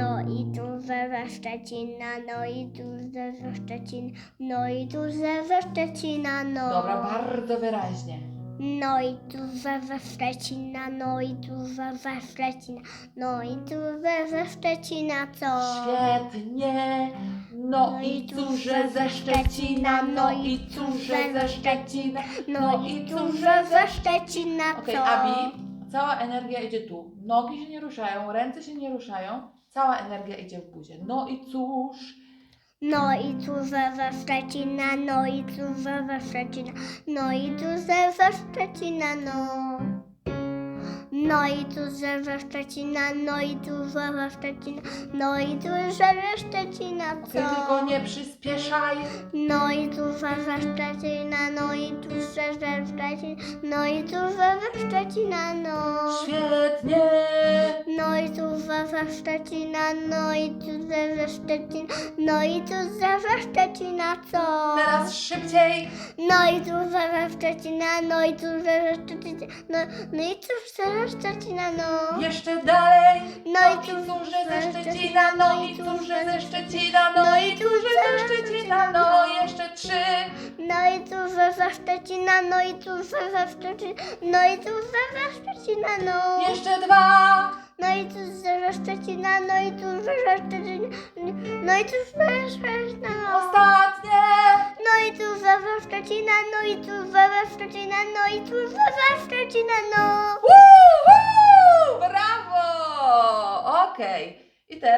No i tu ze Szczecina, no i tu ze Szczecina, no i tu ze Szczecina, no. Dobra, bardzo wyraźnie. No i tu ze Szczecina, no i tu ze Szczecina, no i tu ze Szczecina, co? Świetnie. No i cóże ze Szczecina, no i cóże ze Szczecina, no i tu ze Szczecina, Okej, co? Abi, cała energia idzie tu. Nogi się nie ruszają, ręce się nie ruszają, cała energia idzie w buzie. No i cóż, No i tu ze Szczecina, no i tu ze Szczecina, no i tu ze Szczecina, no. No i tu ze Szczecina, no i tu ze Szczecina, no i tu ze Szczecina, co? tylko nie przyspieszaj. No i tu ze Szczecina, no i tu ze Szczecina, no i tu ze Szczecina, no. Świetnie. No ze Szczecina, no i tu ze Szczecina, no i tu ze Szczecina, co? Teraz szybciej. No i tu ze Szczecina, no i tu ze Szczecina, no, no i tu ze Szczecina, no. Jeszcze dalej. No No i cóże ze Szczecina, no i cóże ze Szczecina, no i cóże ze Szczecina, no jeszcze trzy. No i tu ze Szczecina, no i tu ze Szczecina, no i tu ze Szczecina, no. Jeszcze dwa. No i tu ze Szczecina, no i tu ze Szczecina, no i tu ze Szczecina, no. Ostatnie. No i tu ze Szczecina, no i tu ze Szczecina, no i tu ze Szczecina, no. Woo, woo, brawo! Okej. I teraz